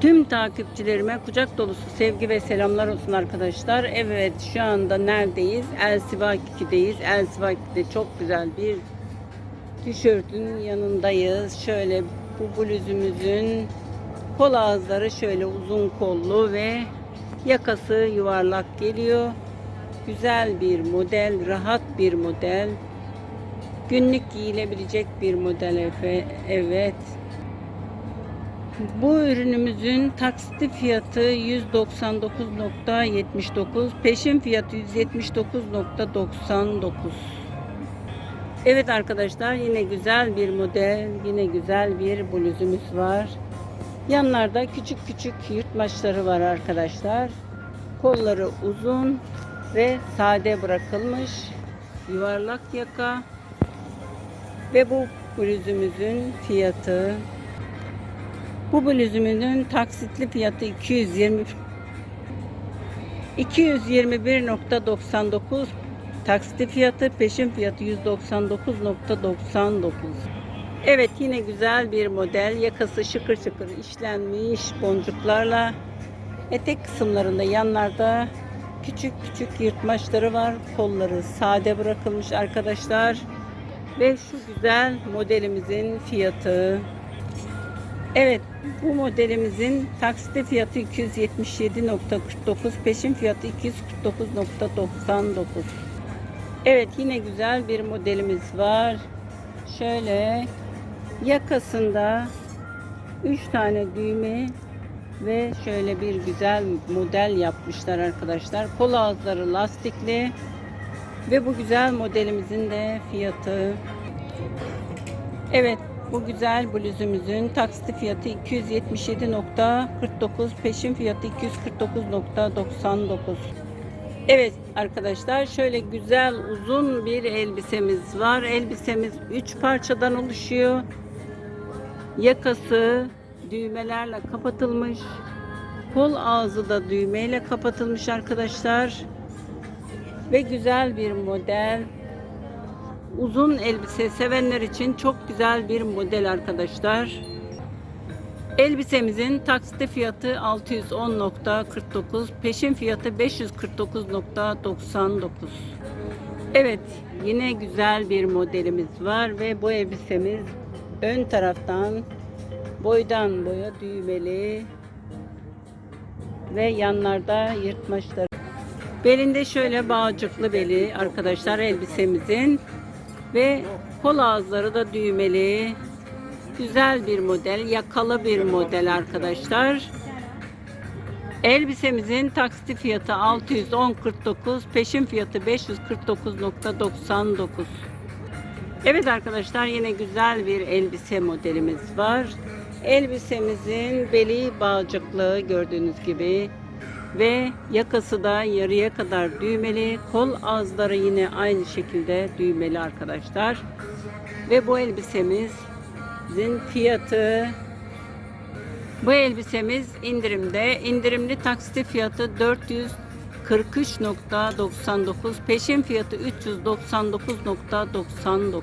Tüm takipçilerime kucak dolusu sevgi ve selamlar olsun arkadaşlar. Evet şu anda neredeyiz? El Sivaki'deyiz. El Sivaki'de çok güzel bir tişörtün yanındayız. Şöyle bu bluzumuzun kol ağızları şöyle uzun kollu ve yakası yuvarlak geliyor. Güzel bir model, rahat bir model. Günlük giyilebilecek bir model efe. Evet. Bu ürünümüzün taksitli fiyatı 199.79, peşin fiyatı 179.99. Evet arkadaşlar yine güzel bir model, yine güzel bir bluzumuz var. Yanlarda küçük küçük yırtmaçları var arkadaşlar. Kolları uzun ve sade bırakılmış. Yuvarlak yaka. Ve bu bluzumuzun fiyatı bu bluzumuzun taksitli fiyatı 220 221.99 taksitli fiyatı peşin fiyatı 199.99 Evet yine güzel bir model. Yakası şıkır şıkır işlenmiş boncuklarla. Etek kısımlarında yanlarda küçük küçük yırtmaçları var. Kolları sade bırakılmış arkadaşlar. Ve şu güzel modelimizin fiyatı. Evet, bu modelimizin taksitli fiyatı 277.49, peşin fiyatı 249.99. Evet, yine güzel bir modelimiz var. Şöyle yakasında 3 tane düğme ve şöyle bir güzel model yapmışlar arkadaşlar. Kol ağızları lastikli ve bu güzel modelimizin de fiyatı Evet, bu güzel bluzumuzun taksitli fiyatı 277.49, peşin fiyatı 249.99. Evet arkadaşlar şöyle güzel uzun bir elbisemiz var. Elbisemiz 3 parçadan oluşuyor. Yakası düğmelerle kapatılmış. Kol ağzı da düğmeyle kapatılmış arkadaşlar. Ve güzel bir model. Uzun elbise sevenler için çok güzel bir model arkadaşlar. Elbisemizin taksitli fiyatı 610.49, peşin fiyatı 549.99. Evet, yine güzel bir modelimiz var ve bu elbisemiz ön taraftan boydan boya düğmeli ve yanlarda yırtmaçları. Belinde şöyle bağcıklı beli arkadaşlar elbisemizin ve kol ağızları da düğmeli. Güzel bir model, yakalı bir model arkadaşlar. Elbisemizin taksiti fiyatı 610.49, peşin fiyatı 549.99. Evet arkadaşlar yine güzel bir elbise modelimiz var. Elbisemizin beli bağcıklı gördüğünüz gibi ve yakası da yarıya kadar düğmeli. Kol ağızları yine aynı şekilde düğmeli arkadaşlar. Ve bu elbisemizin fiyatı bu elbisemiz indirimde. İndirimli taksiti fiyatı 443.99. Peşin fiyatı 399.99.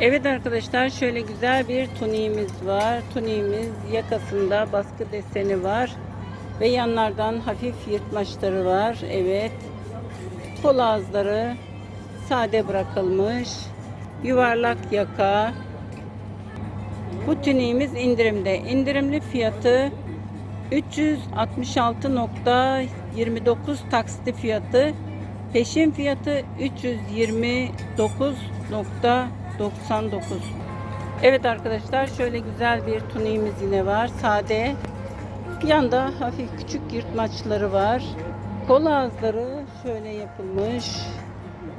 Evet arkadaşlar şöyle güzel bir tuniğimiz var. Tuniğimiz yakasında baskı deseni var. Ve yanlardan hafif yırtmaçları var. Evet. Kol ağızları sade bırakılmış. Yuvarlak yaka. Bu tüniğimiz indirimde. İndirimli fiyatı 366.29 taksitli fiyatı. Peşin fiyatı 329.99. Evet arkadaşlar şöyle güzel bir tuniğimiz yine var. Sade Yanda hafif küçük yırtmaçları var. Kol ağızları şöyle yapılmış.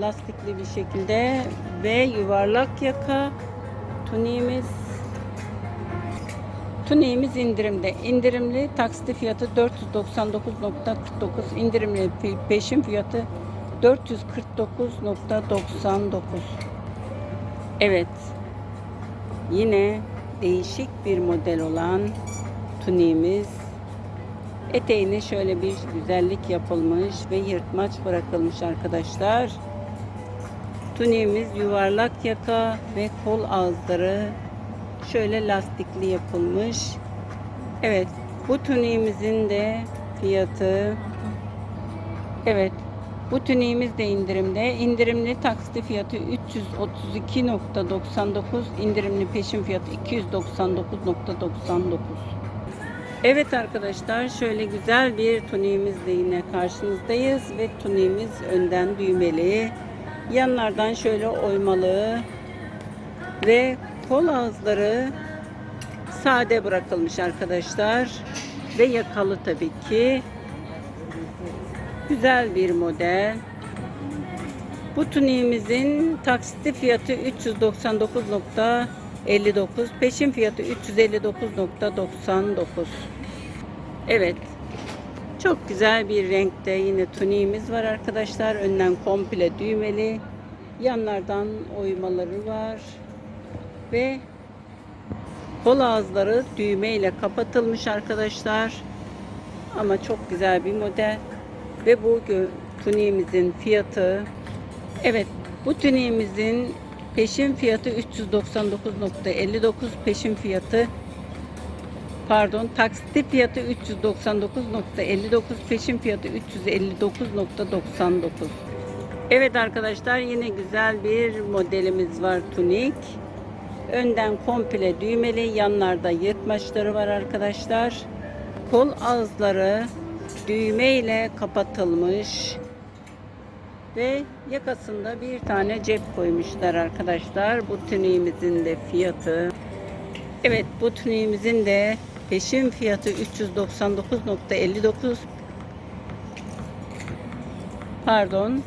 Lastikli bir şekilde ve yuvarlak yaka tuniğimiz Tuniğimiz indirimde. İndirimli taksitli fiyatı 499.49. indirimli peşin fiyatı 449.99. Evet. Yine değişik bir model olan tuniğimiz Eteğine şöyle bir güzellik yapılmış ve yırtmaç bırakılmış arkadaşlar. Tuniğimiz yuvarlak yaka ve kol ağızları şöyle lastikli yapılmış. Evet Bu tuniğimizin de fiyatı Evet. Bu tuniğimiz de indirimde. İndirimli taksitli fiyatı 332.99, indirimli peşin fiyatı 299.99. Evet arkadaşlar şöyle güzel bir tuniğimizle yine karşınızdayız ve tuniğimiz önden düğmeli. Yanlardan şöyle oymalı ve kol ağızları sade bırakılmış arkadaşlar ve yakalı tabii ki. Güzel bir model. Bu tuniğimizin taksitli fiyatı 399.59, peşin fiyatı 359.99. Evet. Çok güzel bir renkte yine tuniğimiz var arkadaşlar. Önden komple düğmeli. Yanlardan oymaları var. Ve kol ağızları düğme ile kapatılmış arkadaşlar. Ama çok güzel bir model. Ve bu tuniğimizin fiyatı evet bu tuniğimizin peşin fiyatı 399.59 peşin fiyatı pardon taksitli fiyatı 399.59 peşin fiyatı 359.99 Evet arkadaşlar yine güzel bir modelimiz var tunik önden komple düğmeli yanlarda yırtmaçları var arkadaşlar. Kol ağızları düğme ile kapatılmış ve yakasında bir tane cep koymuşlar arkadaşlar. Bu tüneğimizin de fiyatı Evet bu tüneğimizin de peşin fiyatı 399.59 Pardon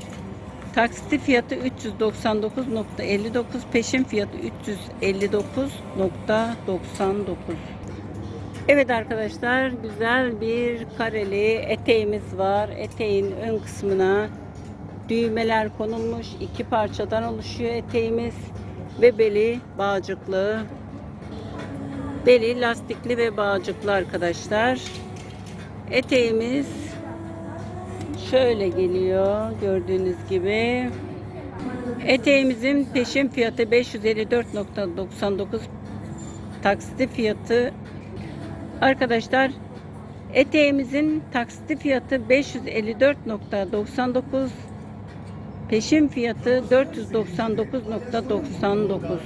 Taksitli fiyatı 399.59 peşin fiyatı 359.99 Evet arkadaşlar güzel bir kareli eteğimiz var. Eteğin ön kısmına düğmeler konulmuş. iki parçadan oluşuyor eteğimiz ve beli bağcıklı. Beli lastikli ve bağcıklı arkadaşlar. Eteğimiz şöyle geliyor gördüğünüz gibi. Eteğimizin peşin fiyatı 554.99 taksitli fiyatı Arkadaşlar eteğimizin taksitli fiyatı 554.99 peşin fiyatı 499.99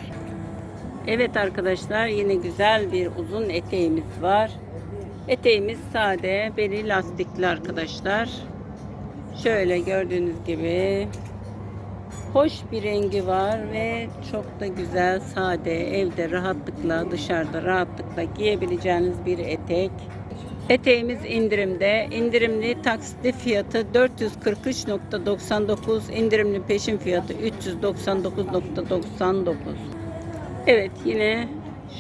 Evet arkadaşlar yine güzel bir uzun eteğimiz var. Eteğimiz sade, beli lastikli arkadaşlar. Şöyle gördüğünüz gibi hoş bir rengi var ve çok da güzel, sade, evde rahatlıkla, dışarıda rahatlıkla giyebileceğiniz bir etek. Eteğimiz indirimde. İndirimli taksitli fiyatı 443.99, indirimli peşin fiyatı 399.99. Evet yine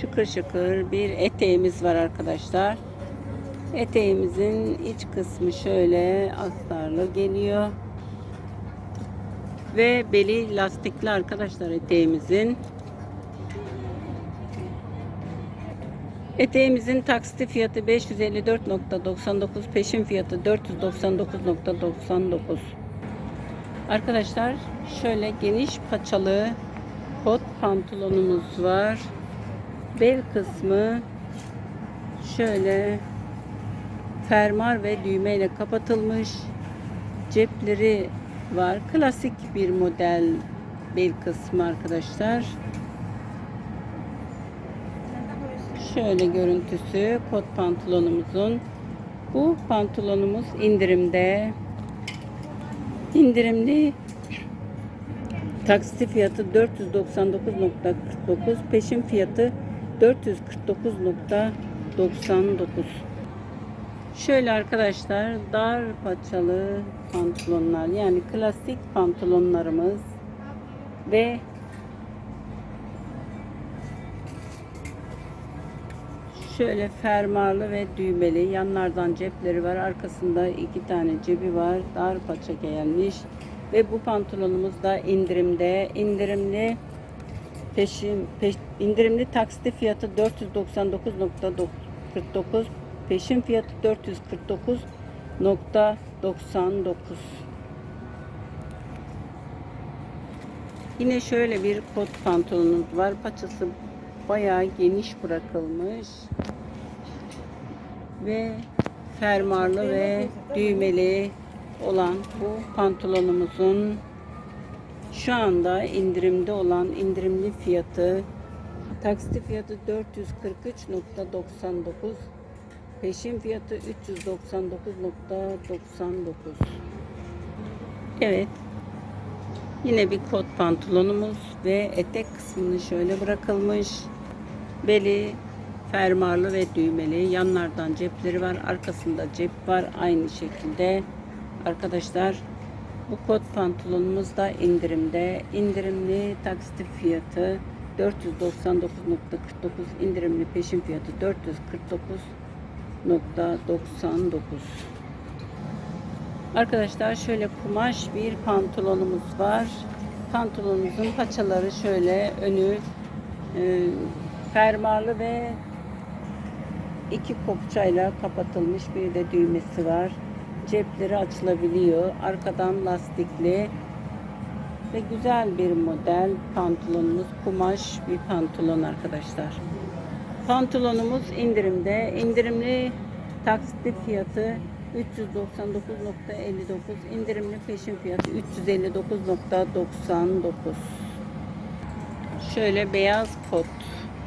şıkır şıkır bir eteğimiz var arkadaşlar. Eteğimizin iç kısmı şöyle astarlı geliyor ve beli lastikli arkadaşlar eteğimizin. Eteğimizin taksiti fiyatı 554.99, peşin fiyatı 499.99. Arkadaşlar şöyle geniş paçalı kot pantolonumuz var. Bel kısmı şöyle fermuar ve düğme ile kapatılmış. Cepleri var. Klasik bir model bel kısmı arkadaşlar. Şöyle görüntüsü kot pantolonumuzun. Bu pantolonumuz indirimde. İndirimli taksi fiyatı 499.49 peşin fiyatı 449.99 Şöyle arkadaşlar dar paçalı pantolonlar yani klasik pantolonlarımız ve şöyle fermuarlı ve düğmeli yanlardan cepleri var arkasında iki tane cebi var dar paça gelmiş ve bu pantolonumuz da indirimde indirimli peşin peş, indirimli taksitli fiyatı 499.49 Peşin fiyatı 449.99. Yine şöyle bir kot pantolonumuz var. Paçası bayağı geniş bırakılmış. ve fermuarlı ve düğmeli olan bu pantolonumuzun şu anda indirimde olan indirimli fiyatı taksiti fiyatı 443.99 peşin fiyatı 399.99 Evet yine bir kot pantolonumuz ve etek kısmını şöyle bırakılmış beli fermuarlı ve düğmeli yanlardan cepleri var arkasında cep var aynı şekilde arkadaşlar bu kot pantolonumuz da indirimde. İndirimli taksit fiyatı 499.49 indirimli peşin fiyatı 449.99 Arkadaşlar şöyle kumaş bir pantolonumuz var. Pantolonumuzun paçaları şöyle önü e, fermuarlı ve iki kopçayla kapatılmış bir de düğmesi var cepleri açılabiliyor. Arkadan lastikli ve güzel bir model pantolonumuz. Kumaş bir pantolon arkadaşlar. Pantolonumuz indirimde. İndirimli taksitli fiyatı 399.59 indirimli peşin fiyatı 359.99 Şöyle beyaz kot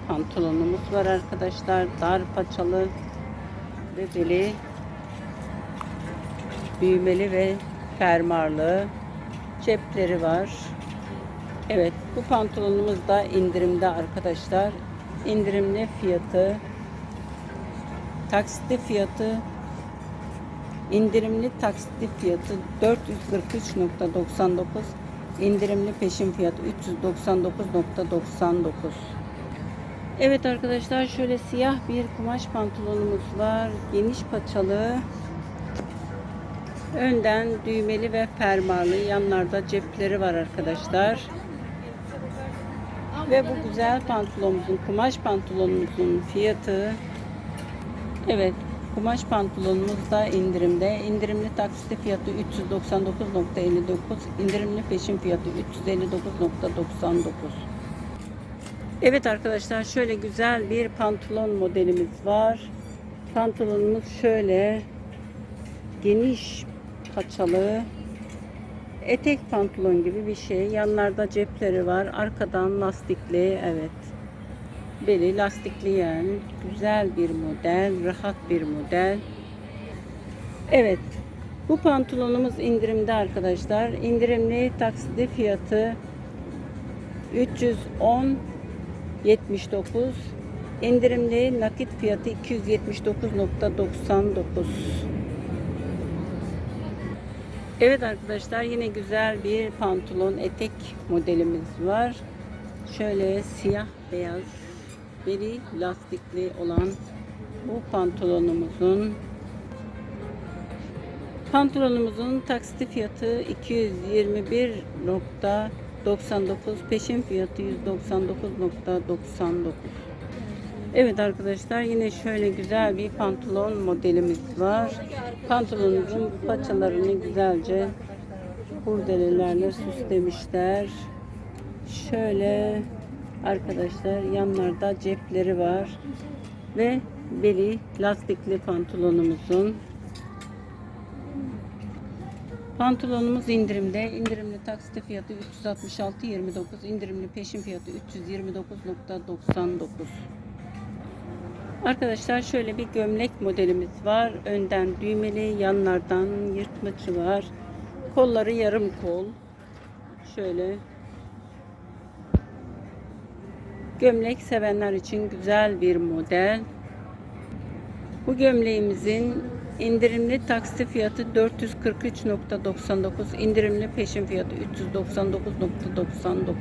pantolonumuz var arkadaşlar. Dar paçalı ve beli büyümeli ve fermuarlı cepleri var. Evet bu pantolonumuz da indirimde arkadaşlar. İndirimli fiyatı taksitli fiyatı indirimli taksitli fiyatı 443.99 indirimli peşin fiyatı 399.99 Evet arkadaşlar şöyle siyah bir kumaş pantolonumuz var. Geniş paçalı Önden düğmeli ve fermuarlı yanlarda cepleri var arkadaşlar. Ve bu güzel pantolonumuzun, kumaş pantolonumuzun fiyatı Evet, kumaş pantolonumuz da indirimde. İndirimli taksitli fiyatı 399.59, indirimli peşin fiyatı 359.99. Evet arkadaşlar şöyle güzel bir pantolon modelimiz var. Pantolonumuz şöyle geniş paçalı etek pantolon gibi bir şey. Yanlarda cepleri var. Arkadan lastikli. Evet. Beli lastikli yani. Güzel bir model. Rahat bir model. Evet. Bu pantolonumuz indirimde arkadaşlar. İndirimli taksitli fiyatı 310 79 indirimli nakit fiyatı 279.99 Evet arkadaşlar yine güzel bir pantolon etek modelimiz var. Şöyle siyah beyaz beri lastikli olan bu pantolonumuzun pantolonumuzun taksiti fiyatı 221.99 peşin fiyatı 199.99 Evet arkadaşlar yine şöyle güzel bir pantolon modelimiz var. Pantolonumuzun paçalarını güzelce kurdelelerle süslemişler. Şöyle arkadaşlar yanlarda cepleri var. Ve beli lastikli pantolonumuzun Pantolonumuz indirimde. İndirimli taksite fiyatı 366.29. indirimli peşin fiyatı 329.99. Arkadaşlar şöyle bir gömlek modelimiz var. Önden düğmeli, yanlardan yırtmacı var. Kolları yarım kol. Şöyle. Gömlek sevenler için güzel bir model. Bu gömleğimizin indirimli taksi fiyatı 443.99, indirimli peşin fiyatı 399.99.